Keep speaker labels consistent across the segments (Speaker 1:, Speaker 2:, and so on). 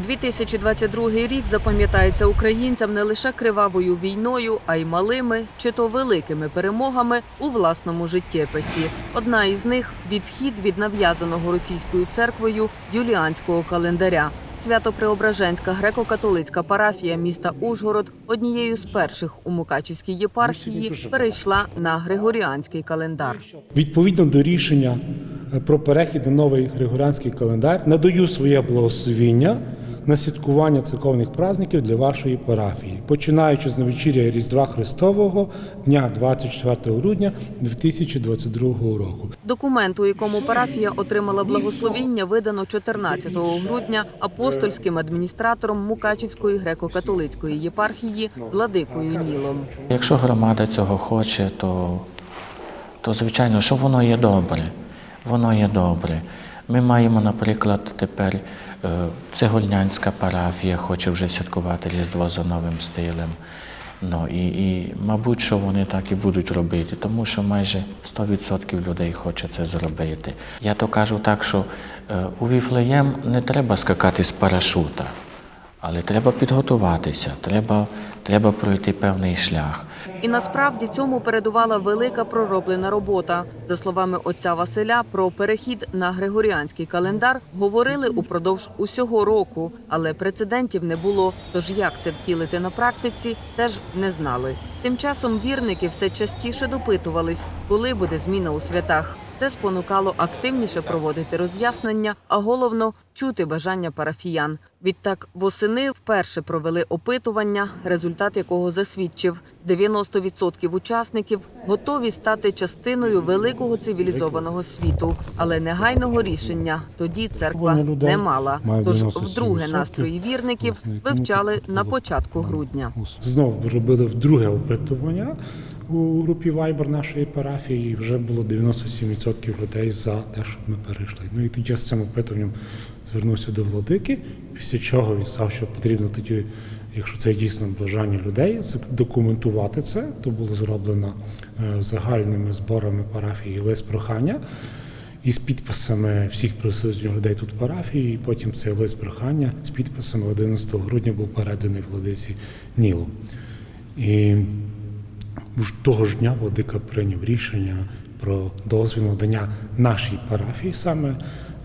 Speaker 1: 2022 рік запам'ятається українцям не лише кривавою війною, а й малими чи то великими перемогами у власному життєписі. Одна із них відхід від нав'язаного російською церквою юліанського календаря. Свято-Преображенська греко-католицька парафія міста Ужгород однією з перших у Мукачівській єпархії перейшла на григоріанський календар.
Speaker 2: Відповідно до рішення е, про перехід на новий григоріанський календар, надаю своє благословіння на святкування церковних праздників для вашої парафії, починаючи з новечіря Різдва Христового дня 24 грудня 2022 року.
Speaker 1: Документ, у якому парафія отримала благословіння, видано 14 грудня апостольським адміністратором Мукачівської греко-католицької єпархії владикою Нілом.
Speaker 3: Якщо громада цього хоче, то, то звичайно, що воно є добре. Воно є добре. Ми маємо, наприклад, тепер е, цегольнянська парафія хоче вже святкувати Різдво за новим стилем. Ну, і, і, мабуть, що вони так і будуть робити, тому що майже 100% людей хоче це зробити. Я то кажу так, що е, у Віфлеєм не треба скакати з парашута, але треба підготуватися, треба, треба пройти певний шлях.
Speaker 1: І насправді цьому передувала велика пророблена робота. За словами отця Василя, про перехід на григоріанський календар говорили упродовж усього року, але прецедентів не було. Тож як це втілити на практиці, теж не знали. Тим часом вірники все частіше допитувались, коли буде зміна у святах. Це спонукало активніше проводити роз'яснення, а головно чути бажання парафіян. Відтак восени вперше провели опитування, результат якого засвідчив 90% учасників готові стати частиною великого цивілізованого світу, але негайного рішення тоді церква не мала. Тож вдруге настрої вірників вивчали на початку грудня.
Speaker 2: Знову робили вдруге опитування у групі Viber нашої парафії, вже було 97% людей за те, щоб ми перейшли. Ну і тоді з цим опитуванням звернувся до владики, після чого він сказав, що потрібно тоді, якщо це дійсно бажання людей, документувати це. То було зроблено е, загальними зборами парафії лист прохання. із підписами всіх присутніх людей тут в парафії, і потім цей лист прохання з підписами 11 грудня був переданий владиці Нілу. І того ж дня владика прийняв рішення про дозвіл надання нашій парафії, саме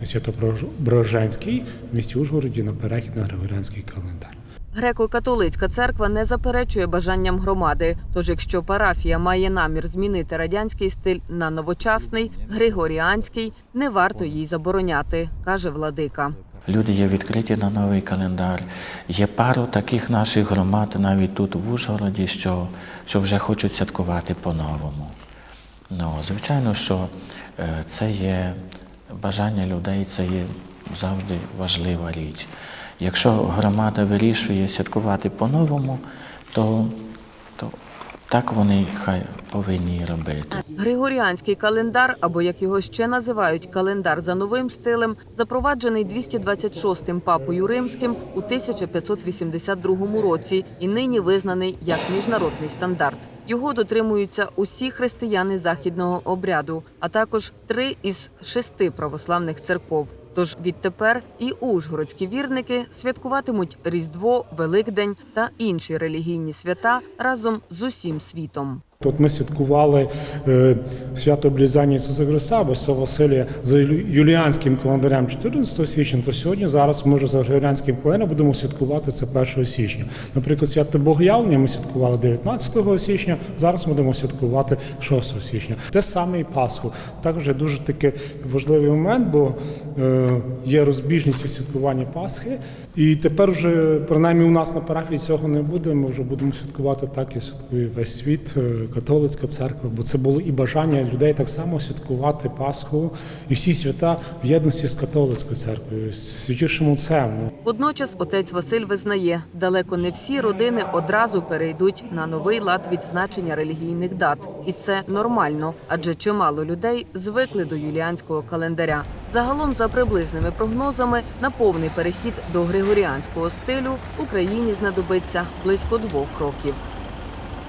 Speaker 2: Свято-Броженській в місті Ужгороді на перехід на Григоріанський календар.
Speaker 1: Греко-католицька церква не заперечує бажанням громади. Тож, якщо парафія має намір змінити радянський стиль на новочасний, григоріанський, не варто їй забороняти, каже владика.
Speaker 3: Люди є відкриті на новий календар. Є пару таких наших громад навіть тут в Ужгороді, що, що вже хочуть святкувати по-новому. Ну, звичайно, що е, це є бажання людей, це є завжди важлива річ. Якщо громада вирішує святкувати по-новому, то, то так вони хай повинні робити.
Speaker 1: Григоріанський календар, або як його ще називають, календар за новим стилем, запроваджений 226-м папою римським у 1582 році і нині визнаний як міжнародний стандарт. Його дотримуються усі християни західного обряду, а також три із шести православних церков. Тож відтепер і ужгородські вірники святкуватимуть Різдво, Великдень та інші релігійні свята разом з усім світом.
Speaker 2: Тут ми святкували е, свято обрізання Ісуса Христа Святого Василія за юліанським календарем 14 січня, то сьогодні зараз ми вже за григоріанським календарем будемо святкувати це 1 січня. Наприклад, свято Богоявлення ми святкували 19 січня, зараз будемо святкувати 6 січня. Те саме і Пасху. Також дуже такий важливий момент, бо е, є розбіжність у святкуванні Пасхи. І тепер вже, принаймні, у нас на парафії цього не буде. Ми вже будемо святкувати так, як святкує весь світ, е, католицька церква, бо це було і бажання людей так само святкувати Пасху і всі свята в єдності з католицькою церквою, святішим отцем.
Speaker 1: Водночас отець Василь визнає, далеко не всі родини одразу перейдуть на новий лад відзначення релігійних дат, і це нормально, адже чимало людей звикли до юліанського календаря. Загалом, за приблизними прогнозами, на повний перехід до григоріанського стилю Україні знадобиться близько двох років.